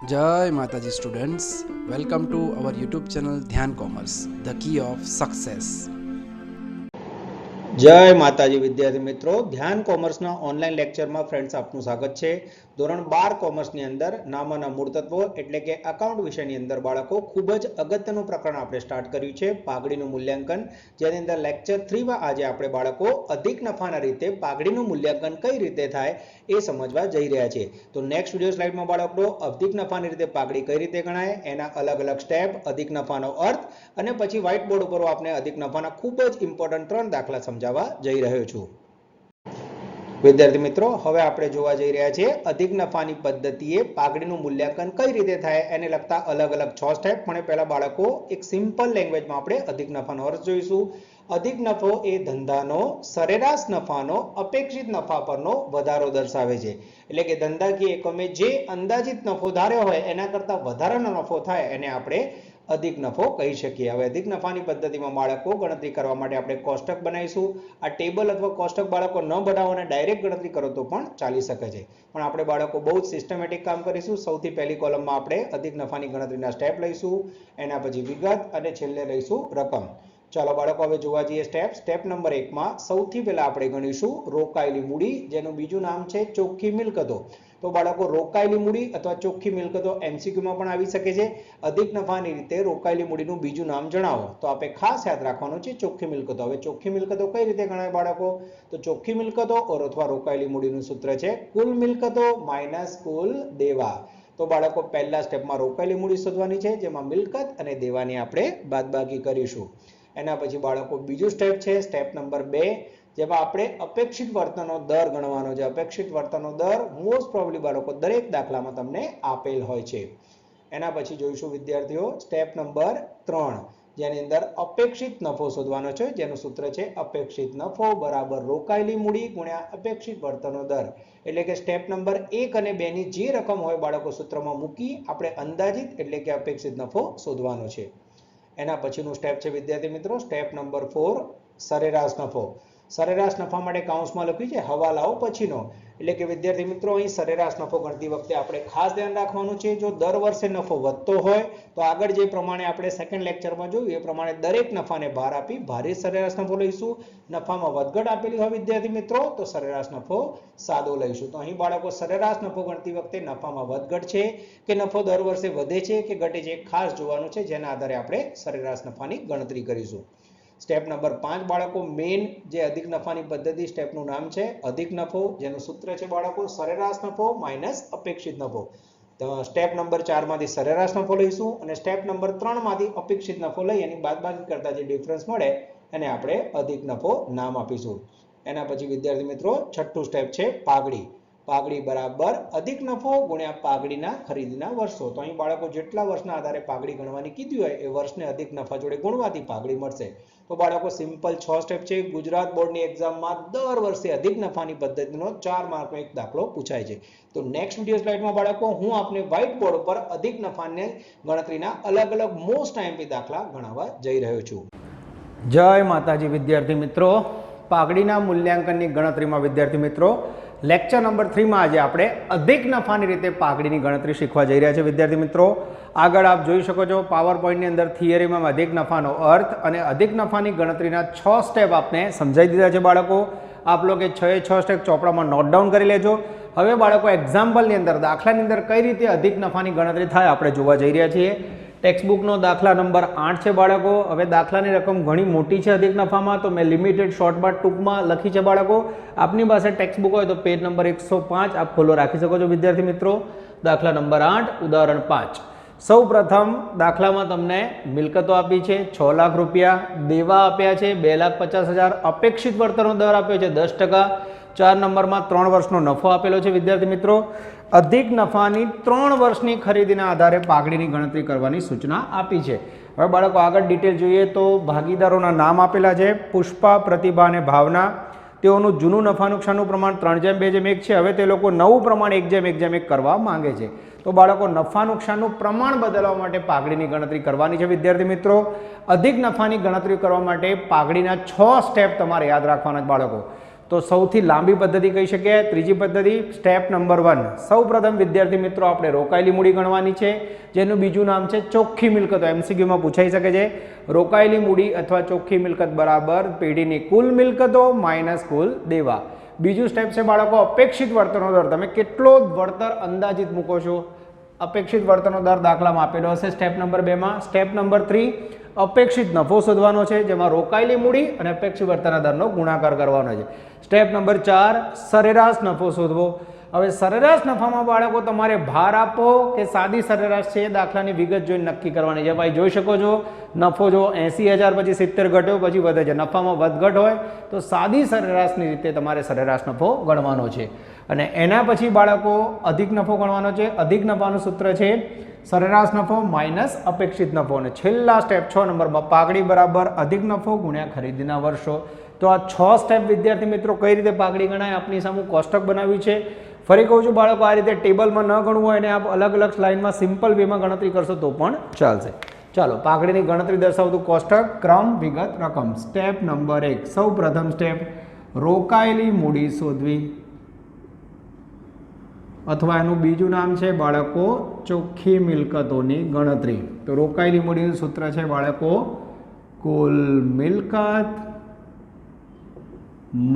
જય Mataji students welcome to our YouTube channel Dhyan commerce the key of success જય માતાજી વિદ્યાર્થી મિત્રો ધ્યાન કોમર્સના ઓનલાઈન લેક્ચરમાં ફ્રેન્ડ્સ આપનું સ્વાગત છે. ધોરણ બાર કોમર્સની અંદર નામાના મૂળ તત્વો એટલે કે અકાઉન્ટ વિષયની અંદર બાળકો ખૂબ જ અગત્યનું પ્રકરણ આપણે સ્ટાર્ટ કર્યું છે, પાઘડીનું મૂલ્યાંકન. જેની અંદર લેક્ચર થ્રીમાં આજે આપણે બાળકો અધિક નફાના રીતે પાઘડીનું મૂલ્યાંકન કઈ રીતે થાય એ સમજવા જઈ રહ્યા છે. તો નેક્સ્ટ વીડિયો સ્લાઇડમાં બાળકો અધિક નફાની રીતે પાઘડી કઈ રીતે ગણાય, એના અલગ અલગ સ્ટેપ અધિક નફાનો અર્થ અને પછી વ્હાઇટ બોર્ડ ઉપર આપણે અધિક નફાના ખૂબ જ ઇમ્પોર્ટન્ટ ત્રણ દાખલા સમજાવવા જઈ રહ્યો છું. વિદ્યાર્થી મિત્રો, હવે આપણે જોવા જઈ રહ્યા છીએ અધિક નફાની પદ્ધતિએ પાઘડીનું મૂલ્યાંકન કઈ રીતે થાય એને લગતા અલગ અલગ છ સ્ટેપ પણ પહેલા બાળકો એક સિમ્પલ લેંગ્વેજમાં આપણે અધિક નફાનો અર્થ જોઈશું. અધિક નફો એ ધંધાનો સરેરાશ નફાનો અપેક્ષિત નફા પરનો વધારો દર્શાવે છે. એટલે કે ધંધાકીય એકમે જે અંદાજિત નફો ધાર્યો હોય એના કરતાં વધારાનો નફો થાય એને આપણે અધિક નફો કહી શકીએ. હવે અધિક નફાની પદ્ધતિમાં બાળકો ગણતરી કરવા માટે આપણે કોષ્ટક બનાવીશું. આ ટેબલ અથવા કોષ્ટક બાળકો ન બનાવો અને ડાયરેક્ટ ગણતરી કરો તો પણ ચાલી શકે છે. પણ આપણે બાળકો બહુ જ સિસ્ટમેટિક કામ કરીશું. સૌથી પહેલી કોલમમાં આપણે અધિક નફાની ગણતરીના સ્ટેપ લઈશું. એના પછી વિગત અને છેલ્લે લઈશું રકમ. ચાલો બાળકો, હવે જોવા જઈએ સ્ટેપ સ્ટેપ નંબર એકમાં સૌથી પહેલાં આપણે ગણીશું રોકાયેલી મૂડી, જેનું બીજું નામ છે ચોખ્ખી મિલકતો. તો બાળકો રોકાયેલી મૂડી અથવા ચોખ્ખી મિલકતો એમસીક્યુમાં પણ આવી શકે છે. અધિક નફાની રીતે રોકાયેલી મૂડીનું બીજું નામ જણાવો. તો આપણે ખાસ યાદ રાખવાનું છે ચોખ્ખી મિલકતો. હવે ચોખ્ખી મિલકતો કઈ રીતે ગણાય બાળકો? તો ચોખ્ખી મિલકતો ઓર અથવા રોકાયેલી મૂડીનું સૂત્ર છે કુલ મિલકતો માઇનસ કુલ દેવા. તો બાળકો પહેલા સ્ટેપમાં રોકાયેલી મૂડી શોધવાની છે, જેમાં મિલકત અને દેવાની આપણે બાદબાકી કરીશું. એના પછી બાળકો બીજું સ્ટેપ છે, સ્ટેપ નંબર બે. જેમાં આપણે અપેક્ષિત વર્તનનો દર ગણવાનો છે. અપેક્ષિત વર્તનનો દર મોસ્ટ પ્રોબેબલી બાળકો દરેક દાખલામાં તમને આપેલ હોય છે. એના પછી જોઈશું વિદ્યાર્થીઓ સ્ટેપ નંબર ત્રણ, જેની અંદર અપેક્ષિત નફો શોધવાનો છે. જેનું સૂત્ર છે અપેક્ષિત નફો બરાબર રોકાયેલી મૂડી ગુણ્યા અપેક્ષિત વર્તનનો દર. એટલે કે સ્ટેપ નંબર એક અને બે ની જે રકમ હોય બાળકો સૂત્રમાં મૂકી આપણે અંદાજિત એટલે કે અપેક્ષિત નફો શોધવાનો છે. એના પછીનું સ્ટેપ છે વિદ્યાર્થી મિત્રો સ્ટેપ નંબર ફોર સરેરાશ નફો. સરેરાશ નફા માટે કાઉન્સમાં લખ્યું છે હવાલાઓ પછીનો. એટલે કે વિદ્યાર્થી મિત્રો, અહીં સરેરાશ નફો ગણતી વખતે આપણે ખાસ ધ્યાન રાખવાનું છે, જો દર વર્ષે નફો વધતો હોય, તો આગળ જે પ્રમાણે આપણે સેકન્ડ લેક્ચરમાં જોયું, એ પ્રમાણે દરેક નફાને ભાર આપી ભારે સરેરાશ નફો લઈશું. નફામાં વધઘટ આપેલી હોય વિદ્યાર્થી મિત્રો, તો સરેરાશ નફો સાદો લઈશું. તો અહીં બાળકો, સરેરાશ નફો ગણતી વખતે નફામાં વધઘટ છે કે નફો દર વર્ષે વધે છે કે ઘટે છે ખાસ જોવાનું છે, જેના આધારે આપણે સરેરાશ નફાની ગણતરી કરીશું. સ્ટેપ નંબર પાંચ બાળકો મેઇન જે અધિક નફાની પદ્ધતિ સ્ટેપનું નામ છે, અધિક નફો, જેનું સૂત્ર છે બાળકો, સરેરાશ નફો માઇનસ અપેક્ષિત નફો. સ્ટેપ નંબર ચારમાંથી સરેરાશ નફો લઈશું અને સ્ટેપ નંબર ત્રણમાંથી અપેક્ષિત નફો લઈ એની બાદબાકી કરતા જે ડિફરન્સ મળે, એને આપણે અધિક નફો નામ આપીશું. એના પછી વિદ્યાર્થી મિત્રો, છઠ્ઠું સ્ટેપ છે પાઘડી. પાઘડી બરાબર અધિક નફો ગુણ્યા પાઘડીના ખરીદીના વર્ષો. તો અહીં બાળકો જેટલા વર્ષના આધારે પાઘડી ગણવાની કીધી હોય એ વર્ષને અધિક નફા જોડે ગુણવાથી પાઘડી મળશે. તો બાળકો સિમ્પલ છ સ્ટેપ છે. ગુજરાત બોર્ડની એક્ઝામમાં દર વર્ષે અધિક નફાની પદ્ધતિનો ચાર માર્કનો એક દાખલો પૂછાય છે. તો નેક્સ્ટ વીડિયો સ્લાઇડમાં બાળકો, હું આપને વ્હાઇટ બોર્ડ ઉપર અધિક નફાને ગણતરીના અલગ અલગ મોસ્ટ આઈએમપી દાખલા ગણાવવા જઈ રહ્યો છું. જય માતાજી વિદ્યાર્થી મિત્રો. પાઘડીના મૂલ્યાંકનની ગણતરીમાં વિદ્યાર્થી મિત્રો લેક્ચર નંબર થ્રીમાં આજે આપણે અધિક નફાની રીતે પાઘડીની ગણતરી શીખવા જઈ રહ્યા છે વિદ્યાર્થી મિત્રો, આગળ આપ જોઈ શકો છો પાવર પોઈન્ટની અંદર થિયરીમાં અધિક નફાનો અર્થ અને અધિક નફાની ગણતરીના છ સ્ટેપ આપને સમજાવી દીધા છે બાળકો. આપ લોકો છ એ છ સ્ટેપ ચોપડામાં નોટ ડાઉન કરી લેજો. હવે બાળકો એક્ઝામ્પલની અંદર, દાખલાની અંદર કઈ રીતે અધિક નફાની ગણતરી થાય આપણે જોવા જઈ રહ્યા છીએ. ટેક્સ્ટબુકનો દાખલા નંબર આઠ છે બાળકો. હવે દાખલાની રકમ ઘણી મોટી છે અધિક નફામાં, તો મેં લિમિટેડ શોર્ટમાં ટૂંકમાં લખી છે બાળકો. આપની પાસે ટેક્સ્ટબુક હોય તો પેજ નંબર એકસો પાંચ આપ ખોલો, રાખી શકો છો વિદ્યાર્થી મિત્રો. દાખલા નંબર આઠ, ઉદાહરણ પાંચ. સૌ પ્રથમ દાખલામાં તમને મિલકતો આપી છે, છ લાખ રૂપિયા દેવા આપ્યા છે, બે લાખ પચાસ હજાર અપેક્ષિત વળતરનો દર આપ્યો છે દસ ટકા. ચાર નંબરમાં ત્રણ વર્ષનો નફો આપેલો છે વિદ્યાર્થી મિત્રો. અધિક નફાની ત્રણ વર્ષની ખરીદીના આધારે પાઘડીની ગણતરી કરવાની સૂચના આપી છે. હવે બાળકો, આગળ ડિટેલ જોઈએ તો ભાગીદારોના નામ આપેલા છે. પુષ્પા, પ્રતિભા અને ભાવના. તેઓનું જૂનું નફા નુકસાનનું પ્રમાણ ત્રણ જેમ, બે જેમ, એક છે. હવે તે લોકો નવું પ્રમાણ એક જેમ એક જેમ, એક કરવા માંગે છે. તો બાળકો નફા નુકસાનનું પ્રમાણ બદલવા માટે પાઘડીની ગણતરી કરવાની છે, વિદ્યાર્થી મિત્રો. અધિક નફાની ગણતરી કરવા માટે પાઘડીના છ સ્ટેપ તમારે યાદ રાખવાના બાળકો. તો સૌથી લાંબી પદ્ધતિ કહી શકીએ ત્રીજી પદ્ધતિ સ્ટેપ નંબર વન સૌપ્રથમ વિદ્યાર્થી મિત્રો, આપણે રોકાયેલી મૂડી ગણવાની છે, જેનું બીજું નામ છે ચોખ્ખી મિલકતો. એમસીક્યુમાં પૂછાઈ શકે છે, રોકાયેલી મૂડી અથવા ચોખ્ખી મિલકત બરાબર પેઢીની કુલ મિલકતો માઇનસ કુલ દેવા. બીજું સ્ટેપ છે બાળકો, અપેક્ષિત વળતરનો દર. તમે કેટલો વળતર અંદાજિત મૂકો છો? અપેક્ષિત વર્તનનો દર દાખલામાં આપેલો હશે સ્ટેપ નંબર બેમાં સ્ટેપ નંબર થ્રી અપેક્ષિત નફો શોધવાનો છે, જેમાં રોકાયેલી મૂડી અને અપેક્ષિત વર્તનના દરનો ગુણાકાર કરવાનો છે. સ્ટેપ નંબર ચાર, સરેરાશ નફો શોધવો. હવે સરેરાશ નફામાં બાળકો, તમારે ભાર આપો કે સાદી સરેરાશ છે દાખલાની વિગત જોઈને નક્કી કરવાની છે. ભાઈ, જોઈ શકો છો, નફો જો એંસી હજાર પછી સિત્તેર ઘટ્યો, પછી વધે છે. નફામાં વધઘટ હોય તો સાદી સરેરાશની રીતે તમારે સરેરાશ નફો ગણવાનો છે. અને એના પછી બાળકો અધિક નફો ગણવાનો છે. અધિક નફાનું સૂત્ર છે સરેરાશ નફો માઇનસ અપેક્ષિત નફો. અને છેલ્લા સ્ટેપ છ નંબરમાં પાઘડી બરાબર અધિક નફો ગુણ્યા ખરીદીના વર્ષો. તો આ છ સ્ટેપ વિદ્યાર્થી મિત્રો કઈ રીતે પાઘડી ગણાય આપણી સામે કોષ્ટક બનાવ્યું છે. ફરી કહું છું બાળકો, આ રીતે ટેબલમાં ન ગણવું હોય અને આપ અલગ અલગ લાઇનમાં સિમ્પલ વેમાં ગણતરી કરશો તો પણ ચાલશે. ચાલો પાઘડીની ગણતરી દર્શાવતું કોષ્ટક, ક્રમ, વિગત, રકમ. સ્ટેપ નંબર એક સૌ પ્રથમ સ્ટેપ રોકાયેલી મૂડી શોધવી. અથવા એનું બીજું નામ છે બાળકો ચોખ્ખી મિલકતોની ગણતરી. તો રોકાયેલી મૂડીનું સૂત્ર છે બાળકો કુલ મિલકત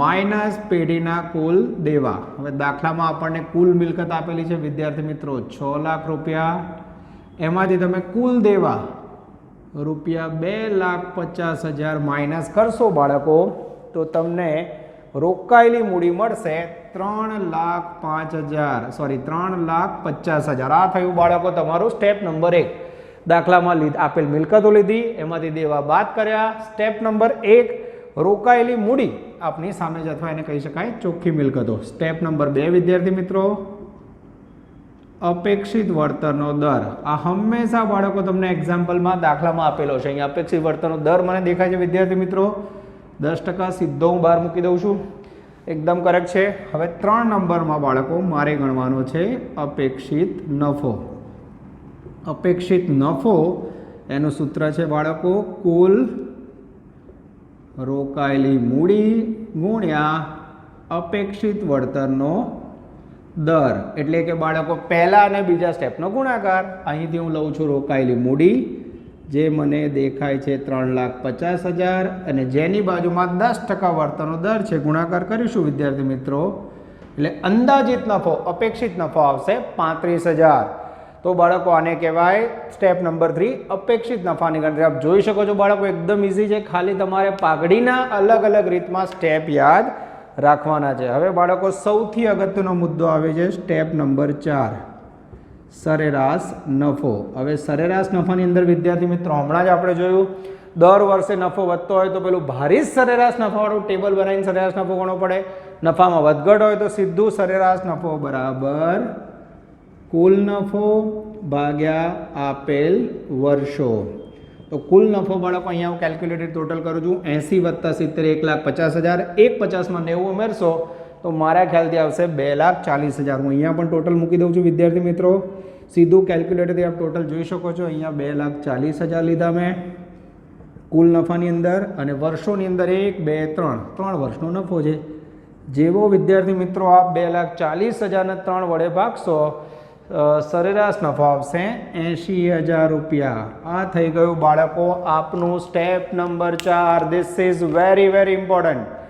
માઇનસ પેઢીના કુલ દેવા. હવે દાખલામાં આપણને કુલ મિલકત આપેલી છે, વિદ્યાર્થી મિત્રો, છ લાખ રૂપિયા. એમાંથી તમે કુલ દેવા રૂપિયા બે લાખ પચાસ હજાર માઇનસ કરશો બાળકો, તો તમને રોકાયેલી મૂડી મળશે ત્રણ લાખ પાંચ હજાર સોરી ત્રણ લાખ પચાસ હજાર. આ થયું બાળકો તમારું સ્ટેપ નંબર એક. દાખલામાં લીધ, આપેલ મિલકતો લીધી, એમાંથી દેવા બાદ કર્યા. સ્ટેપ નંબર એક, રોકાયેલી મૂડી. આપની સામે જ અથવા એને કહી શકાય ચોખ્ખી મિલકતો. સ્ટેપ નંબર બે, વિદ્યાર્થી મિત્રો. અપેક્ષિત વળતરનો દર. આ હંમેશા બાળકો તમને એક્ઝામ્પલમાં દાખલામાં આપેલો છે. અહીંયા અપેક્ષિત વળતરનો દર મને દેખાય છે, વિદ્યાર્થી મિત્રો. દસ ટકા સીધો હું બહાર મૂકી દઉં છું. એકદમ કરેક્ટ છે. હવે ત્રણ નંબરમાં બાળકો મારે ગણવાનો છે અપેક્ષિત નફો. અપેક્ષિત નફો એનું સૂત્ર છે બાળકો, કુલ રોકાયેલી મૂડી ગુણ્યા અપેક્ષિત વળતરનો દર. એટલે કે બાળકો પહેલાં અને બીજા સ્ટેપનો ગુણાકાર. અહીંથી હું લઉં છું રોકાયેલી મૂડી જે મને દેખાય છે ત્રણ લાખ પચાસ હજાર અને જેની બાજુમાં દસ ટકા વળતરનો દર છે, ગુણાકાર કરીશું, વિદ્યાર્થી મિત્રો. એટલે અંદાજિત નફો, અપેક્ષિત નફો આવશે પાંત્રીસ હજાર. તો બાળકો, આને કહેવાય સ્ટેપ નંબર થ્રી, અપેક્ષિત નફાની ગણતરી. આપ જોઈ શકો છો બાળકો, એકદમ ઇઝી છે. ખાલી તમારે પાઘડીના અલગ અલગ રીતમાં સ્ટેપ યાદ રાખવાના છે. હવે બાળકો, સૌથી અગત્યનો મુદ્દો આવે છે સ્ટેપ નંબર ચાર. સરેરાશ નફો. હવે સરેરાશ નફાની અંદર, વિદ્યાર્થી મિત્રો, હમણાં જ આપણે જોયું, દર વર્ષે નફો વધતો હોય તો પેલું ભારી સરેરાશ નફાવાળું ટેબલ બનાવીને સરેરાશ નફો ગણવો પડે. નફામાં વધઘટ હોય તો સીધું સરેરાશ નફો બરાબર કુલ નફો ભાગ્યા આપેલ વર્ષો. તો કુલ નફો બાળકો, અહીંયા હું કેલ્ક્યુલેટેડ ટોટલ કરું છું, એંસી વત્તા સિત્તેર, એક લાખ પચાસ હજાર, એક પચાસમાં નેવું ઉમેરશો તો મારા ખ્યાલથી આવશે બે લાખ ચાલીસ હજાર. હું અહીંયા પણ ટોટલ મૂકી દઉં છું, વિદ્યાર્થી મિત્રો. સીધું કેલ્ક્યુલેટરથી આપ ટોટલ જોઈ શકો છો. અહીંયા બે લાખ ચાલીસ હજાર લીધા મેં કુલ નફાની અંદર અને વર્ષોની અંદર એક, બે, ત્રણ ત્રણ વર્ષનો નફો છે. જેવો વિદ્યાર્થી મિત્રો આપ બે લાખ ચાલીસ હજારને ત્રણ વડે ભાગશો સરેરાશ નફો આવશે એંશી હજાર રૂપિયા. આ થઈ ગયું બાળકો, આપનું સ્ટેપ નંબર ચાર. This is very very important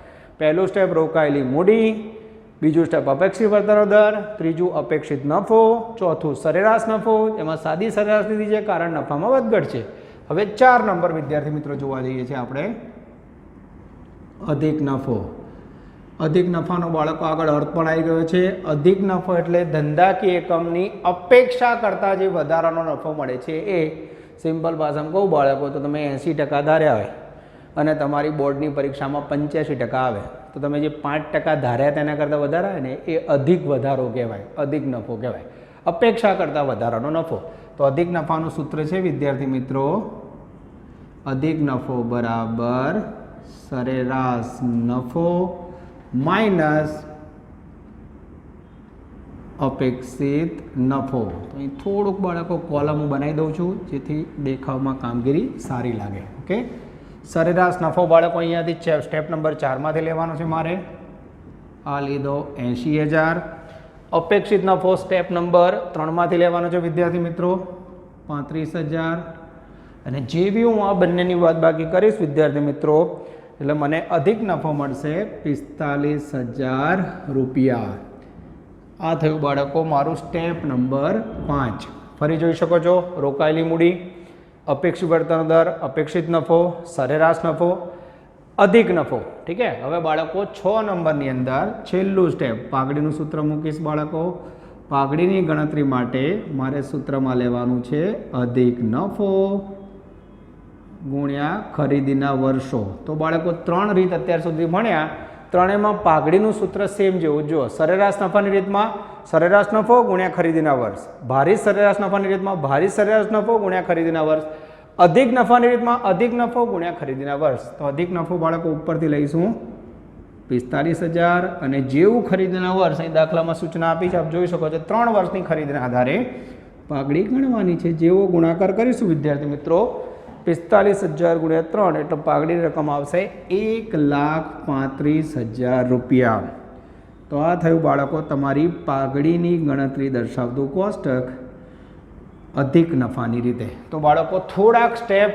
પહેલું સ્ટેપ રોકાયેલી મૂડી, બીજું સ્ટેપ અપેક્ષિત વળતરનો દર, ત્રીજું અપેક્ષિત નફો, ચોથું સરેરાશ નફો, એમાં સાદી સરેરાશ લીધી છે કારણ નફામાં વધઘટ છે. હવે ચાર નંબર વિદ્યાર્થી મિત્રો જોવા જઈએ છીએ આપણે. અધિક નફો. અધિક નફાનો બાળકો આગળ અર્થ પણ આવી ગયો છે. અધિક નફો એટલે ધંધાકીય એકમની અપેક્ષા કરતાં જે વધારાનો નફો મળે છે એ સિમ્પલ ભાષામાં કહું, બાળકો, તો તમે એંસી ટકા ધાર્યા હોય. અને તમારી બોર્ડની પરીક્ષામાં પંચ્યાસી ટકા આવે, તો તમે જે પાંચ ટકા ધાર્યા તેના કરતાં વધારે ને એ અધિક વધારો કહેવાય, અધિક નફો કહેવાય. અપેક્ષા કરતાં વધારાનો નફો. તો અધિક નફાનું સૂત્ર છે, વિદ્યાર્થી મિત્રો? અધિક નફો બરાબર સરેરાશ નફો માઇનસ અપેક્ષિત નફો. તો અહીં થોડુંક બાળકો કોલમ હું બનાવી દઉં છું, જેથી દેખાવમાં કામગીરી સારી લાગે, ઓકે? સરેરાશ નફો બાળકો અહીંયાથી સ્ટેપ નંબર ચારમાંથી લેવાનો છે મારે. આ લીધો એંશી હજાર. અપેક્ષિત નફો સ્ટેપ નંબર ત્રણમાંથી લેવાનો છે વિદ્યાર્થી મિત્રો. પાંત્રીસ હજાર. અને જે બી હું આ બંનેની વાત બાકી કરીશ વિદ્યાર્થી મિત્રો, એટલે મને અધિક નફો મળશે પિસ્તાલીસ હજાર રૂપિયા. આ થયું બાળકો મારું સ્ટેપ નંબર પાંચ. ફરી જોઈ શકો છો. રોકાયેલી મૂડી. અપેક્ષિત વર્તન દર, અપેક્ષિત નફો, સરેરાશ નફો, અધિક નફો. ઠીક છે? હવે બાળકો છ નંબરની અંદર છેલ્લું સ્ટેપ પાઘડીનું સૂત્ર મૂકીશ બાળકો. પાઘડીની ગણતરી માટે મારે સૂત્રમાં લેવાનું છે અધિક નફો ગુણ્યા ખરીદીના વર્ષો. તો બાળકો ત્રણ રીત અત્યાર સુધી ભણ્યા. ત્રણેયમાં પાઘડીનું સૂત્ર સેમ જેવું જુઓ. સરેરાશ નફાની રીતમાં સરેરાશ નફો ગુણ્યા ખરીદીના વર્ષ. ભારી સરેરાશ નફાની રીતમાં ભારી સરેરાશ નફો ગુણ્યા ખરીદીના વર્ષ. અધિક નફાની રીતમાં અધિક નફો ગુણ્યા ખરીદીના વર્ષ. તો અધિક નફો બાળકો ઉપરથી લઈશું. પિસ્તાલીસ હજાર અને જેવું ખરીદીના વર્ષ. અહીં દાખલામાં સૂચના આપી છે. આપ જોઈ શકો છો ત્રણ વર્ષની ખરીદીના આધારે પાઘડી ગણવાની છે. જેવો ગુણાકાર કરીશું, વિદ્યાર્થી મિત્રો. પિસ્તાલીસ હજાર ગુણ્યા ત્રણ. એટલે પાઘડીની રકમ આવશે એક લાખ પાંત્રીસ હજાર રૂપિયા. તો આ થયું બાળકો, તમારી પાઘડીની ગણતરી દર્શાવતું કોષ્ટક અધિક નફાની રીતે. તો બાળકો, થોડાક સ્ટેપ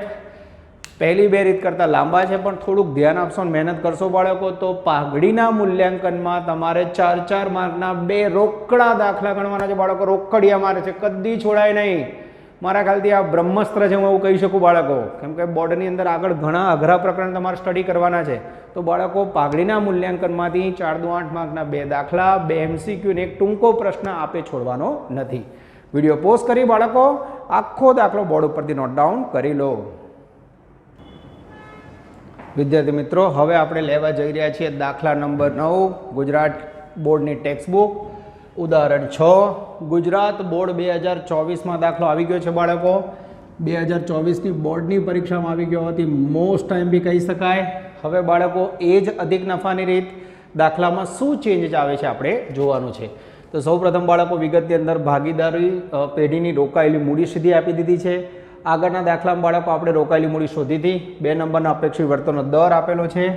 પહેલી બે રીત કરતાં લાંબા છે, પણ થોડુંક ધ્યાન આપશો અને મહેનત કરશો બાળકો, તો પાઘડીના મૂલ્યાંકનમાં તમારે ચાર ચાર માર્કના બે રોકડા દાખલા ગણવાના છે બાળકો, રોકડિયા મારે છે, કદી છોડાય નહીં. મારા ખ્યાલથી આ બ્રહ્મસ્ત્ર છે હું એવું કહી શકું બાળકો. કેમ કે બોર્ડની અંદર આગળ ઘણા અઘરા પ્રકરણ તમારે સ્ટડી કરવાના છે. તો બાળકો પાઘડીના મૂલ્યાંકનમાંથી ચાર દુ આઠ માર્કના બે દાખલા, બે એમસીક્યુ ને એક ટૂંકો પ્રશ્ન આપે છોડવાનો નથી. વીડિયો પોઝ કરી બાળકો, આખો દાખલો બોર્ડ ઉપરથી નોટ ડાઉન કરી લો. વિદ્યાર્થી મિત્રો, હવે આપણે લેવા જઈ રહ્યા છીએ દાખલા નંબર નવ, ગુજરાત બોર્ડની ટેક્સ્ટ બુક ઉદાહરણ છ. ગુજરાત બોર્ડ બે હજાર ચોવીસમાં દાખલો આવી ગયો છે, બાળકો. બે હજાર ચોવીસની બોર્ડની પરીક્ષામાં આવી ગયો હતી મોસ્ટ ટાઈમ બી કહી શકાય. હવે બાળકો, એ જ અધિક નફાની રીત. દાખલામાં શું ચેન્જ આવે છે આપણે જોવાનું છે. તો સૌપ્રથમ બાળકો, વિગતની અંદર ભાગીદારી પેઢીની રોકાયેલી મૂડી સીધી આપી દીધી છે. આગળના દાખલામાં બાળકો, આપણે રોકાયેલી મૂડી શોધી હતી. બે નંબરના અપેક્ષિત વર્તનનો દર આપેલો છે.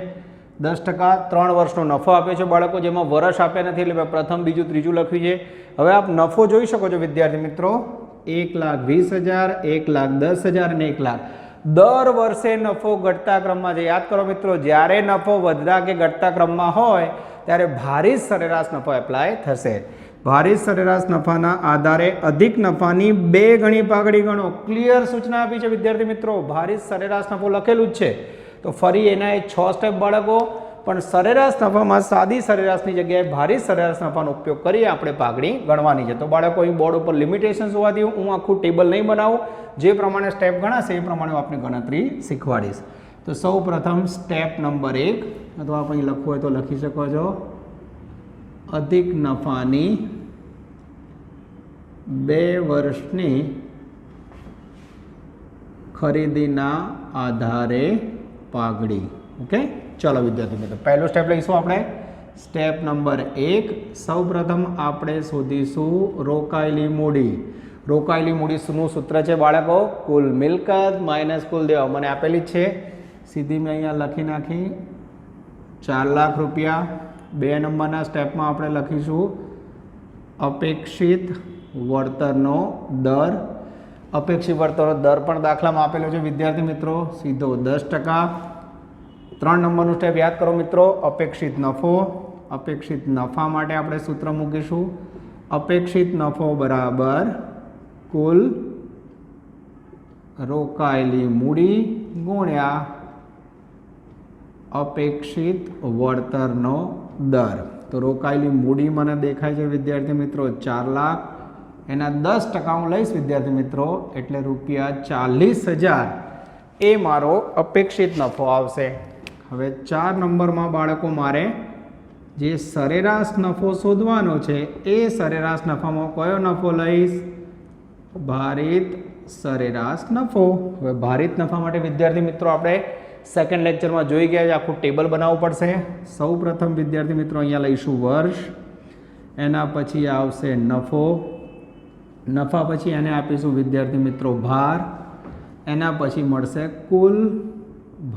દસ ટકા ત્રણ વર્ષનો નફો આપ્યો છે બાળકો, જેમાં વર્ષ આપ્યા નથી એટલે પ્રથમ, બીજું, ત્રીજું લખ્યું છે. હવે આપ નફો જોઈ શકો છો, વિદ્યાર્થી મિત્રો. એક લાખ વીસ હજાર, એક લાખ દસ હજાર અને એક લાખ. દર વર્ષે નફો ઘટતા ક્રમમાં છે. યાદ કરો મિત્રો, જ્યારે નફો વધતા કે ઘટતા ક્રમમાં હોય, ત્યારે ભારિત સરેરાશ નફો એપ્લાય થશે. ભારિત સરેરાશ નફાના આધારે અધિક નફાની બે ગણી પાઘડી ગણો. ક્લિયર સૂચના આપી છે વિદ્યાર્થી મિત્રો. ભારિત સરેરાશ નફો લખેલું જ છે. તો ફરી એના એ છ સ્ટેપ બાળકો, પણ સરેરાશ નફામાં સાદી સરેરાશની જગ્યાએ ભારે સરેરાશ નફાનો ઉપયોગ કરી આપણે પાઘડી ગણવાની છે. તો બાળકો, અહીં બોર્ડ ઉપર લિમિટેશન હોવાથી હું આખું ટેબલ નહીં બનાવું. જે પ્રમાણે સ્ટેપ ગણાશે એ પ્રમાણે હું આપને ગણતરી શીખવાડીશ. તો સૌ સ્ટેપ નંબર એક, અથવા આપણે લખવું હોય તો લખી શકો છો. અધિક નફાની બે વર્ષની ખરીદીના આધારે પાઘડી. ઓકે? ચલો વિદ્યાર્થી મિત્રો, પહેલો સ્ટેપ લઈશું આપણે. સ્ટેપ નંબર એક, સૌપ્રથમ આપણે શોધીશું રોકાયેલી મૂડી. રોકાયેલી મૂડીનું સૂત્ર છે બાળકો, કુલ મિલકત માઇનસ કુલ દેવા. મને આપેલી જ છે. સીધી મેં અહીંયા લખી નાખી. ચાર લાખ રૂપિયા. બે નંબરના સ્ટેપમાં આપણે લખીશું. અપેક્ષિત વળતરનો દર અપેક્ષિત વળતરનો દર પણ દાખલામાં આપેલો છે. વિદ્યાર્થી મિત્રો, સીધો દસ ટકા. ત્રણ નંબરનું સ્ટેપ યાદ કરો મિત્રો. અપેક્ષિત નફો. અપેક્ષિત નફા માટે આપણે સૂત્ર મૂકીશું. અપેક્ષિત નફો બરાબર કુલ રોકાયેલી મૂડી ગુણ્યા અપેક્ષિત વળતરનો દર. તો રોકાયેલી મૂડી મને દેખાય છે વિદ્યાર્થી મિત્રો, ચાર લાખ એના દસ ટકા હું લઈશ, વિદ્યાર્થી મિત્રો. એટલે રૂપિયા ચાલીસ હજાર. એ મારો અપેક્ષિત નફો આવશે. હવે ચાર નંબરમાં બાળકો મારે જે સરેરાશ નફો શોધવાનો છે, એ સરેરાશ નફામાં કયો નફો લઈશ? ભારિત સરેરાશ નફો. હવે ભારિત નફા માટે વિદ્યાર્થી મિત્રો, આપણે સેકન્ડ લેક્ચરમાં જોઈ ગયા છે. આખું ટેબલ બનાવવું પડશે. સૌ વિદ્યાર્થી મિત્રો, અહીંયા લઈશું વર્ષ. એના પછી આવશે નફો. નફા પછી એને આપીશું વિદ્યાર્થી મિત્રો ભાર. એના પછી મળશે કુલ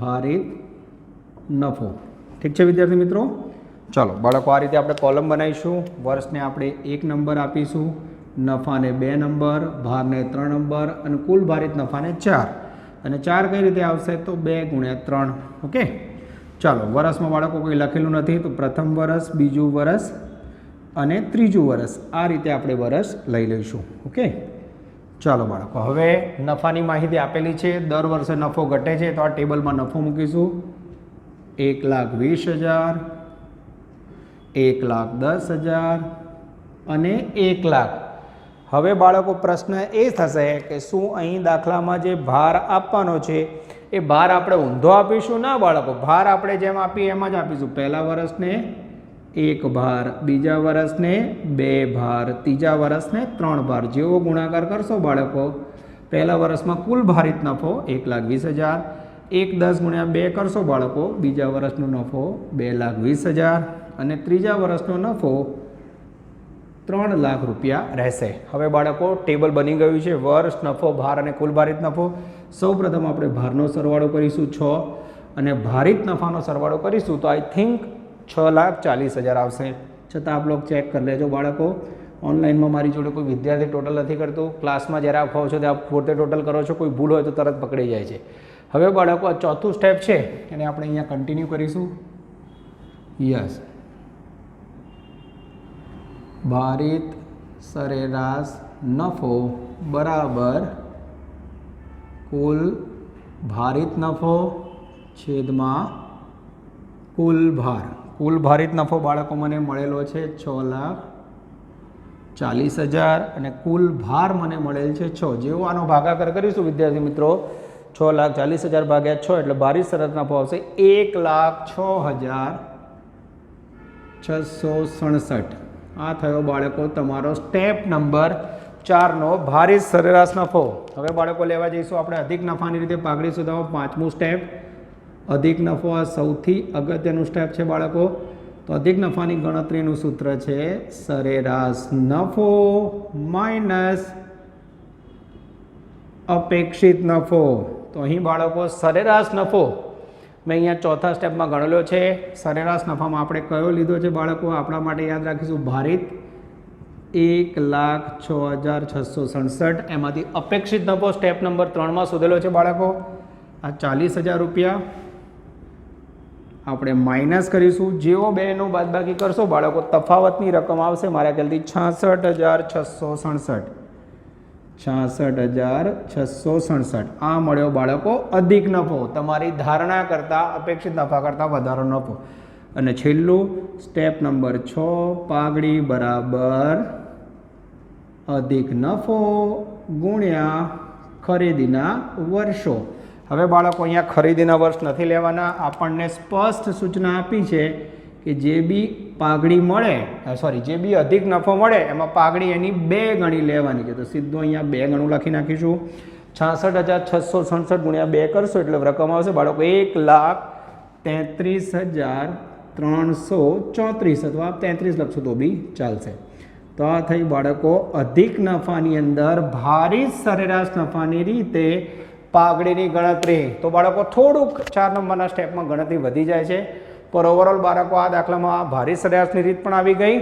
ભારિત નફો. ઠીક છે વિદ્યાર્થી મિત્રો? ચલો, બાળકો, આ રીતે આપણે કોલમ બનાવીશું. વર્ષને આપણે એક નંબર આપીશું, નફાને બે નંબર, ભારને ત્રણ નંબર અને કુલ ભારિત નફાને ચાર. અને ચાર કઈ રીતે આવશે? તો બે ગુણ્યા ત્રણ. ઓકે? ચાલો વર્ષમાં બાળકો કોઈ લખેલું નથી, તો પ્રથમ વર્ષ બીજું વર્ષ અને ત્રીજું વરસ. આ રીતે આપણે વરસ લઈ લઈશું. ઓકે? ચાલો બાળકો, હવે નફાની માહિતી આપેલી છે. દર વર્ષે નફો ઘટે છે. તો આ ટેબલમાં નફો મૂકીશું. એક લાખ વીસ હજાર, એક લાખ દસ હજાર અને એક લાખ. હવે બાળકો, પ્રશ્ન એ થશે કે શું અહીં દાખલામાં જે ભાર આપવાનો છે, એ ભાર આપણે ઊંધો આપીશું? ના બાળકો, ભાર આપણે જેમ આપીએ એમ જ આપીશું. પહેલાં વર્ષને એક ભાર, બીજા વર્ષને બે ભાર, ત્રીજા વર્ષને ત્રણ ભાર. જેવો ગુણાકાર કરશો બાળકો, પહેલા વર્ષમાં કુલ ભારિત નફો એક લાખ વીસ હજાર. એક દસ ગુણ્યા બે કરશો બાળકો, બીજા વર્ષનો નફો બે લાખ વીસ હજાર. અને ત્રીજા વર્ષનો નફો ત્રણ લાખ રૂપિયા રહેશે. હવે બાળકો, ટેબલ બની ગયું છે. વર્ષ નફો, ભાર અને કુલ ભારિત નફો. સૌપ્રથમ આપણે ભારનો સરવાળો કરીશું છ. અને ભારિત નફાનો સરવાળો કરીશું તો આઈ થિંક છ લાખ ચાલીસ હજાર આવશે. છતાં આપ લોકો ચેક કરી લેજો બાળકો. ઓનલાઈનમાં મારી જોડે કોઈ વિદ્યાર્થી ટોટલ નથી કરતું. ક્લાસમાં જ્યારે આપ હોવ છો આપ પોતે ટોટલ કરો છો. કોઈ ભૂલ હોય તો તરત પકડી જાય છે. હવે બાળકો, આ ચોથું સ્ટેપ છે. એને આપણે અહીંયા કન્ટિન્યુ કરીશું. યસ. ભારિત સરેરાશ નફો બરાબર કુલ ભારિત નફો છેદમાં કુલ ભાર. કુલ ભારિત નફો બાળકો મને મળેલો છે છ લાખ ચાલીસ હજાર અને કુલ ભાર મને મળેલ છે છ. જેવો આનો ભાગાકાર કરીશું, વિદ્યાર્થી મિત્રો, છ લાખ ચાલીસ હજાર ભાગ્યા છ એટલે ભારિત સરસ નફો આવશે. એક લાખ છ હજાર છસો સડસઠ. આ થયો બાળકો તમારો સ્ટેપ નંબર ચારનો ભારિત સરેરાશ નફો. હવે બાળકો લેવા જઈશું, આપણે અધિક નફાની રીતે પાઘડી સુધારો પાંચમું સ્ટેપ. અધિક નફો આ સૌથી અગત્યનું સ્ટેપ છે બાળકો. તો અધિક નફાની ગણતરીનું સૂત્ર છે સરેરાશ નફો માઇનસ અપેક્ષિત નફો. તો અહીં બાળકો સરેરાશ નફો. મેં અહીંયા ચોથા સ્ટેપમાં ગણેલો છે. સરેરાશ નફામાં આપણે કયો લીધો છે બાળકો? આપણા માટે યાદ રાખીશું ભારિત એક લાખ છ હજાર છસો સડસઠ. એમાંથી અપેક્ષિત નફો સ્ટેપ નંબર ત્રણમાં શોધેલો છે બાળકો. આ ચાલીસ હજાર રૂપિયા. આપણે માઇનસ કરીશું. જેઓ બેનો બાદબાકી કરશો, બાળકો, તફાવતની રકમ આવશે મારા ખ્યાલથી છાસઠ હજાર છસો સડસઠ. છાસઠ હજાર છસો સડસઠ. આ મળ્યો બાળકો અધિક નફો. તમારી ધારણા કરતાં, અપેક્ષિત નફા કરતાં વધારો નફો. અને છેલ્લું સ્ટેપ નંબર છ, પાઘડી બરાબર અધિક નફો ગુણ્યા ખરીદીના વર્ષો. હવે બાળકો અહીંયા ખરીદીના વર્ષ નથી લેવાના. આપણને સ્પષ્ટ સૂચના આપી છે કે જે બી પાઘડી મળે સોરી જે બી અધિક નફો મળે, એમાં પાઘડી એની બે ગણી લેવાની છે. તો સીધું અહીંયા બે ગણું લખી નાખીશું. છાસઠ હજાર છસો સડસઠ ગુણ્યા બે કરશો એટલે રકમ આવશે. બાળકો, એક લાખ તેત્રીસ હજાર ત્રણસો ચોત્રીસ અથવા આપ તેત્રીસ લખશો તો બી ચાલશે. તો આ થઈ બાળકો અધિક નફાની અંદર, ભારી સરેરાશ નફાની રીતે પાઘડીની ગણતરી. તો બાળકો, થોડુંક ચાર નંબરના સ્ટેપમાં ગણતરી વધી જાય છે. પર ઓવરઓલ બાળકો આ દાખલામાં ભારી સરેરાશની રીત પણ આવી ગઈ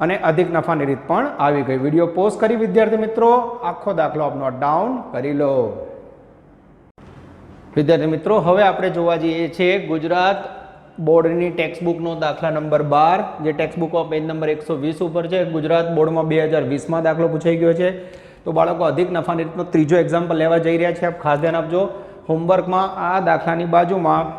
અને અધિક નફાની રીત પણ આવી ગઈ. વીડિયો પોસ્ટ કરી વિદ્યાર્થી મિત્રો, આખો દાખલો આપ નોટ ડાઉન કરી લો. વિદ્યાર્થી મિત્રો, હવે આપણે જોવા જઈએ છીએ ગુજરાત બોર્ડની ટેક્સ્ટબુકનો દાખલા નંબર બાર. જે ટેક્સ્ટબુક ઓફ પેજ નંબર એકસો વીસ ઉપર છે. ગુજરાત બોર્ડમાં બે હજાર વીસમાં દાખલો પૂછાઈ ગયો છે. તો બાળકો અધિક નફાની રીતનો ત્રીજો એક્ઝામ્પલ લેવા જઈ રહ્યા છે. આપ ખાસ ધ્યાન આપજો. હોમવર્કમાં આ દાખલાની બાજુમાં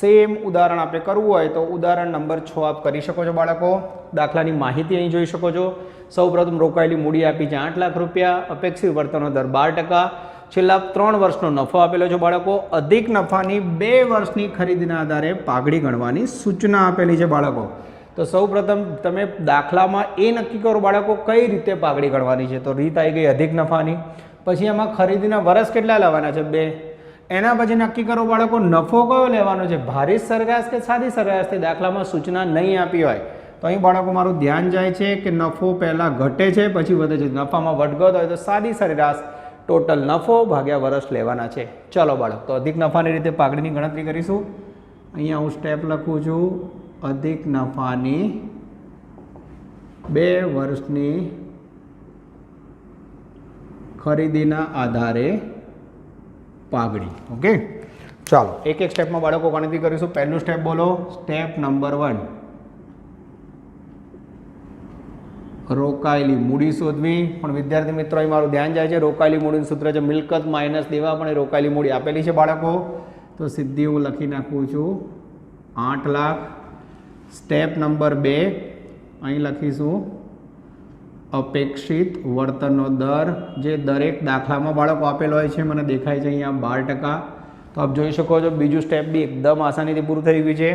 સેમ ઉદાહરણ આપણે કરવું હોય તો ઉદાહરણ નંબર છ આપ કરી શકો છો બાળકો. દાખલાની માહિતી અહીં જોઈ શકો છો. સૌપ્રથમ રોકાયેલી મૂડી આપી છે આઠ લાખ રૂપિયા. અપેક્ષિત વર્તનો દર બાર ટકા. છેલ્લા ત્રણ વર્ષનો નફો આપેલો છે બાળકો. અધિક નફાની બે વર્ષની ખરીદીના આધારે પાઘડી ગણવાની સૂચના આપેલી છે બાળકો. તો સૌપ્રથમ તમે દાખલામાં એ નક્કી કરો બાળકો કઈ રીતે પાઘડી કાઢવાની છે? તો રીત આવી ગઈ અધિક નફાની. પછી એમાં ખરીદીના વરસ કેટલા લેવાના છે? બે. એના પછી નક્કી કરો બાળકો, નફો કયો લેવાનો છે? ભારે સરેરાશ કે સાદી સરેરાશથી દાખલામાં સૂચના નહીં આપી હોય. તો અહીં બાળકો મારું ધ્યાન જાય છે કે નફો પહેલાં ઘટે છે, પછી વધે છે. નફામાં વધઘટ હોય તો સાદી સરેરાશ ટોટલ નફો ભાગ્યા વરસ લેવાના છે. ચલો બાળક, તો અધિક નફાની રીતે પાઘડીની ગણતરી કરીશું. અહીંયા હું સ્ટેપ લખું છું. અધિક નફાની બે વર્ષની ખરીદીના આધારે પાઘડી. ઓકે? ચાલો. એક એક સ્ટેપમાં બાળકો ગણતરી કરીશું. પહેલું સ્ટેપ બોલો. સ્ટેપ નંબર વન રોકાયેલી મૂડી શોધવી. પણ વિદ્યાર્થી મિત્રો એ મારું ધ્યાન જાય છે. રોકાયેલી મૂડીનું સૂત્ર છે મિલકત માઇનસ દેવા, પણ એ રોકાયેલી મૂડી આપેલી છે બાળકો. તો સીધી હું લખી નાખું છું. આઠ લાખ સ્ટેપ નંબર બે, અહીં લખીશું, અપેક્ષિત વળતરનો દર, જે દરેક દાખલામાં બાળકો આપેલો હોય છે, મને દેખાય છે અહીંયા બાર ટકા. તો આપ જોઈ શકો છો, બીજું સ્ટેપ બી એકદમ આસાનીથી પૂરું થઈ ગયું છે.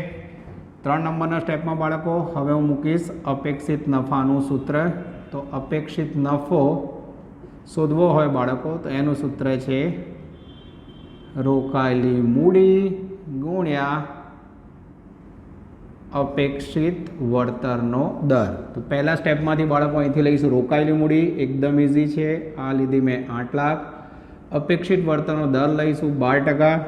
ત્રણ નંબરના સ્ટેપમાં બાળકો, હવે હું મૂકીશ, અપેક્ષિત નફાનું સૂત્ર. તો અપેક્ષિત નફો શોધવો હોય બાળકો, તો એનું સૂત્ર છે, રોકાયેલી મૂડી ગુણ્યા અપેક્ષિત વળતરનો દર. તો પહેલા સ્ટેપમાંથી બાળકો અહીંથી લઈશું. રોકાયેલી મૂડી એકદમ ઇઝી છે. આ લીધી મેં આઠ લાખ. અપેક્ષિત વળતરનો દર લઈશું બાર ટકા.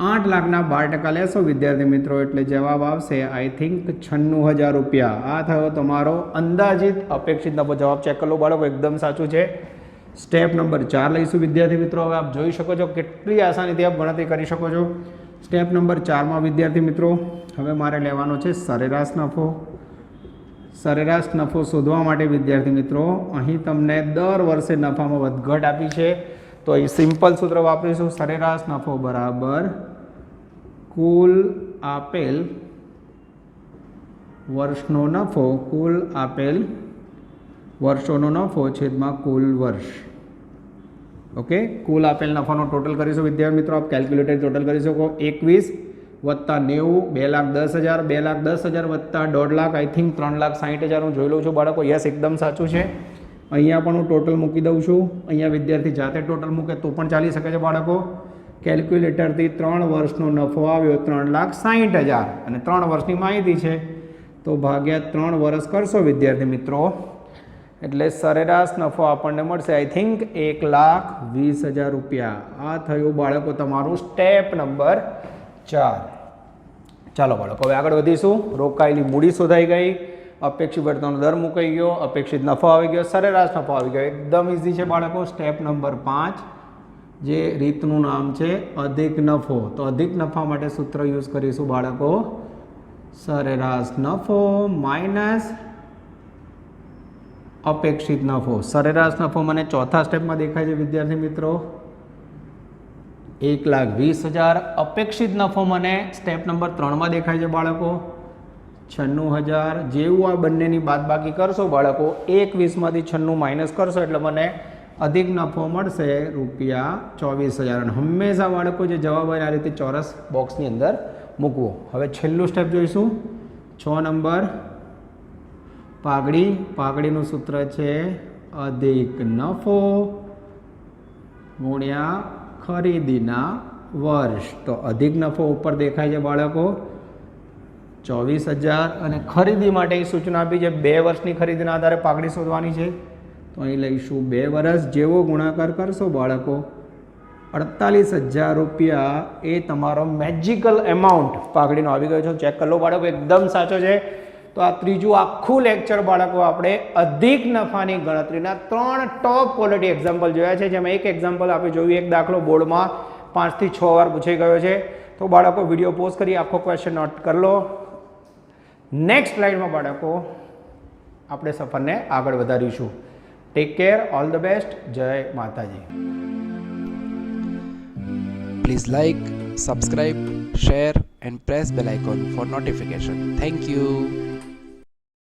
આઠ લાખના બાર ટકા લેશો, વિદ્યાર્થી મિત્રો, એટલે જવાબ આવશે આઈ થિંક છન્નું હજાર રૂપિયા. આ થયો તમારો અંદાજિત અપેક્ષિત નફો. જવાબ ચેક કરો બાળકો, એકદમ સાચું છે. સ્ટેપ નંબર ચાર લઈશું, વિદ્યાર્થી મિત્રો. હવે આપ જોઈ શકો છો કેટલી આસાનીથી આપ ગણતરી કરી શકો છો. સ્ટેપ નંબર ચારમાં, વિદ્યાર્થી મિત્રો, હવે મારે લેવાનો છે સરેરાશ નફો. સરેરાશ નફો શોધવા માટે, વિદ્યાર્થી મિત્રો, અહીં તમને દર વર્ષે નફામાં વધઘટ આપી છે. તો અહીં સિમ્પલ સૂત્ર વાપરીશું. સરેરાશ નફો બરાબર કુલ આપેલ વર્ષનો નફો, કુલ આપેલ વર્ષોનો નફો છેદમાં કુલ વર્ષ. ઓકે કુલ આપેલ નફાનો ટોટલ કરીશું વિદ્યાર્થી મિત્રો, આપ કેલ્ક્યુલેટર ટોટલ કરી શકો. એકવીસ વત્તા નેવું, બે લાખ દસ હજાર, બે લાખ દસ હજાર વત્તા દોઢ લાખ આઈ થિંક ત્રણ લાખ સાઠ હજાર હું જોઈ લઉં છું બાળકો. યસ એકદમ સાચું છે. અહીંયા પણ હું ટોટલ મૂકી દઉં છું. અહીંયા વિદ્યાર્થી જાતે ટોટલ મૂકે તો પણ ચાલી શકે છે બાળકો. કેલ્ક્યુલેટરથી ત્રણ વર્ષનો નફો આવ્યો ત્રણ લાખ સાહીઠ હજાર. અને ત્રણ વર્ષની માહિતી છે. તો ભાગ્યા ત્રણ વર્ષ કરશો વિદ્યાર્થી મિત્રો. એટલે સરેરાશ નફો આપણને મળશે. આઈ થિંક એક લાખ વીસ હજાર રૂપિયા. આ થયું બાળકો, તમારું સ્ટેપ નંબર ચાર. ચાલો બાળકો, હવે આગળ વધીશું. રોકાયેલી મૂડી શોધાઈ ગઈ. અપેક્ષિત વર્તનનો દર મુકાઈ ગયો. અપેક્ષિત નફો આવી ગયો. સરેરાશ નફો આવી ગયો. એકદમ ઇઝી છે બાળકો. સ્ટેપ નંબર પાંચ, જે રીતનું નામ છે અધિક નફો. તો અધિક નફા માટે સૂત્ર યુઝ કરીશું બાળકો. સરેરાશ નફો માઇનસ અપેક્ષિત નફો સરેરાશ નફો મને ચોથા સ્ટેપમાં દેખાય છે, વિદ્યાર્થી મિત્રો. એક લાખ વીસ હજાર અપેક્ષિત નફો મને. સ્ટેપ નંબર ત્રણમાં દેખાય છે, બાળકો. છન્નું હજાર જેવું આ બંનેની બાદબાકી કરશો, બાળકો. એક વીસમાંથી છન્નું માઇનસ કરશો એટલે મને અધિક નફો મળશે રૂપિયા ચોવીસ હજાર. અને હંમેશા બાળકો જે જવાબ હોય આ રીતે ચોરસ બોક્સની અંદર મૂકવો. હવે છેલ્લું સ્ટેપ જોઈશું. છ નંબર. પાઘડી, પાઘડીનું સૂત્ર છે અધિક નફો ગુણ્યા ખરીદીના વર્ષ. તો અધિક નફો ઉપર દેખાય છે બાળકો. ચોવીસ હજાર અને ખરીદી માટે એ સૂચના આપી છે બે વર્ષની ખરીદીના આધારે પાઘડી શોધવાની છે. તો અહીં લઈશું બે વર્ષ જેવો ગુણાકાર કરશો બાળકો. અડતાલીસ હજાર રૂપિયા એ તમારો મેજિકલ એમાઉન્ટ પાઘડીનો આવી ગયો છે. ચેક કરી બાળકો, એકદમ સાચો છે. તો આ ત્રીજું આખું લેક્ચર બાળકો આપણે અધિક નફાની ગણતરીના ત્રણ ટોપ ક્વોલિટી એક્ઝામ્પલ જોયા છે. જેમાં એક એક્ઝામ્પલ આપણે જોયું એક દાખલો બોર્ડમાં પાંચથી છ વાર પૂછાઈ ગયો છે. તો બાળકો વીડિયો પોઝ કરી આખો ક્વેશ્ચન નોટ કરી લો. નેક્સ્ટ સ્લાઇડમાં બાળકો આપણે સફરને આગળ વધારીશું. Take care all the best જય Mataji. Please like, subscribe, share and press bell icon for notification thank you.